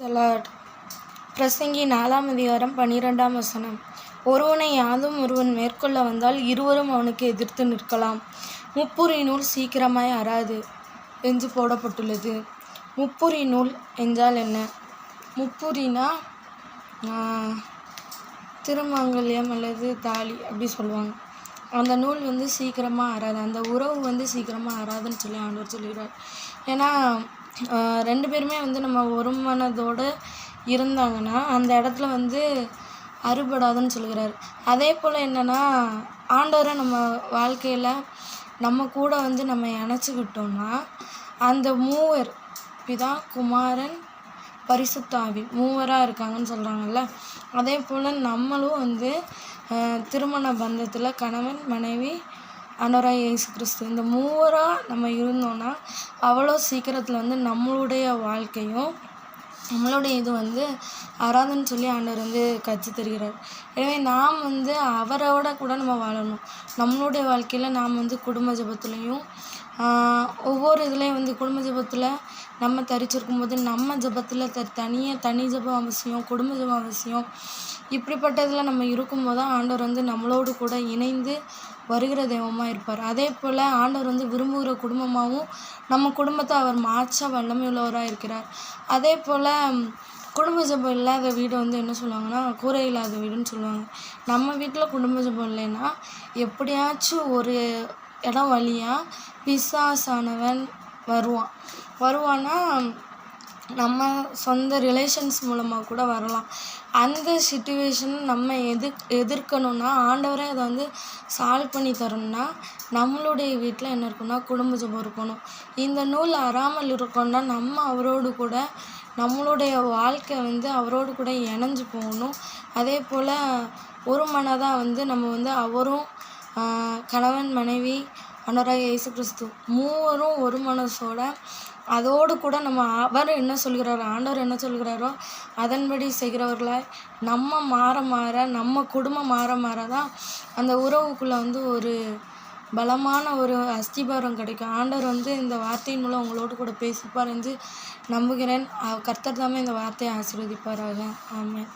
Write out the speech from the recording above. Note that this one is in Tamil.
தலாட் பிரசங்கி நாலாம் அதிகாரம் பன்னிரெண்டாம் வசனம். ஒருவனை யாதும் ஒருவன் மேற்கொள்ள வந்தால் இருவரும் அவனுக்கு எதிர்த்து நிற்கலாம். முப்புரி நூல் சீக்கிரமாய் அறாது என்று போடப்பட்டுள்ளது. முப்புரி நூல் என்றால் என்ன? முப்புரினா திருமாங்கல்யம் அல்லது தாலி அப்படி சொல்லுவாங்க. அந்த நூல் வந்து சீக்கிரமாக அறாது அந்த உறவு வந்து சீக்கிரமாக அறாதுன்னு சொல்லி ஆண்டவர் சொல்லுகிறார் ஏன்னா ரெண்டு பேருமே வந்து நம்ம ஒரு மனதோடு இருந்தாங்கன்னா அந்த இடத்துல வந்து அறுபடாதுன்னு சொல்லுகிறார். அதே போல் என்னென்னா ஆண்டவரை நம்ம வாழ்க்கையில் நம்ம கூட வந்து நம்ம இணைச்சிக்கிட்டோம்னா அந்த மூவர் பிதா குமாரன் பரிசுத்தாவி மூவராக இருக்காங்கன்னு சொல்கிறாங்கல்ல அதே போல் நம்மளும் வந்து திருமண பந்தத்தில் கணவன் மனைவி அனராய் இயேசு கிறிஸ்து. இந்த மூவராக நம்ம இருந்தோன்னா அவ்வளோ சீக்கிரத்தில் வந்து நம்மளுடைய வாழ்க்கையும் நம்மளுடைய இது வந்து அராதன்னு சொல்லி ஆண்டவர் வந்து கற்று தருகிறார். எனவே நாம் வந்து அவரோட கூட நம்ம வாழணும். நம்மளுடைய வாழ்க்கையில் நாம் வந்து குடும்ப ஜெபத்துலேயும் ஒவ்வொரு இதுலேயும் வந்து குடும்ப ஜெபத்தில் நம்ம தரிச்சிருக்கும் போது நம்ம ஜெபத்தில் த தனியாக தனி ஜெபம் அவசியம் குடும்ப ஜெபம் அவசியம் இப்படிப்பட்டதில் நம்ம இருக்கும்போது தான் ஆண்டவர் வந்து நம்மளோடு கூட இணைந்து வருகிற தெய்வமாக இருப்பார். அதே போல் ஆண்டவர் வந்து விரும்புகிற குடும்பமாகவும் நம்ம குடும்பத்தை அவர் மாற்ற வல்லமை உள்ளவராக இருக்கிறார். அதே போல் குடும்ப ஜெபம் இல்லாத வீடு வந்து என்ன சொல்லுவாங்கன்னா கூரை இல்லாத வீடுன்னு சொல்லுவாங்க. நம்ம வீட்டில் குடும்ப ஜெபம் இல்லைன்னா எப்படியாச்சும் ஒரு இடம் வழியாக பிசாசானவன் வருவான். வருவான்னா நம்ம சொந்த ரிலேஷன்ஸ் மூலமாக கூட வரலாம். அந்த சுச்சுவேஷன் நம்ம எதிர் எதிர்க்கணும்னா ஆண்டவரே அதை வந்து சால்வ் பண்ணி தரணும்னா நம்மளுடைய வீட்டில் என்ன இருக்குன்னா குடும்ப ஜபம் இருக்கணும். இந்த நூல் அறாமல் இருக்கணும்னா நம்ம அவரோடு கூட நம்மளுடைய வாழ்க்கை வந்து அவரோடு கூட இணைஞ்சு போகணும். அதே போல் ஒரு மனதாக வந்து நம்ம வந்து அவரும் கணவன் மனைவி அனராக இயேசு கிறிஸ்து மூவரும் ஒரு மனசோட அதோடு கூட நம்ம அவர் என்ன சொல்கிறாரோ ஆண்டவர் என்ன சொல்கிறாரோ அதன்படி செய்கிறவர்களாய் நம்ம மாற மாற நம்ம குடும்பம் மாற மாற தான் அந்த உறவுக்குள்ளே வந்து ஒரு பலமான ஒரு அஸ்திபாரம் கிடைக்கும். ஆண்டவர் வந்து இந்த வார்த்தையின் மூலம் உங்களோடு கூட பேசிப்பார் என்று நம்புகிறேன். கர்த்தர் தாமே இந்த வார்த்தையை ஆசீர்வதிப்பாராக. ஆமாம்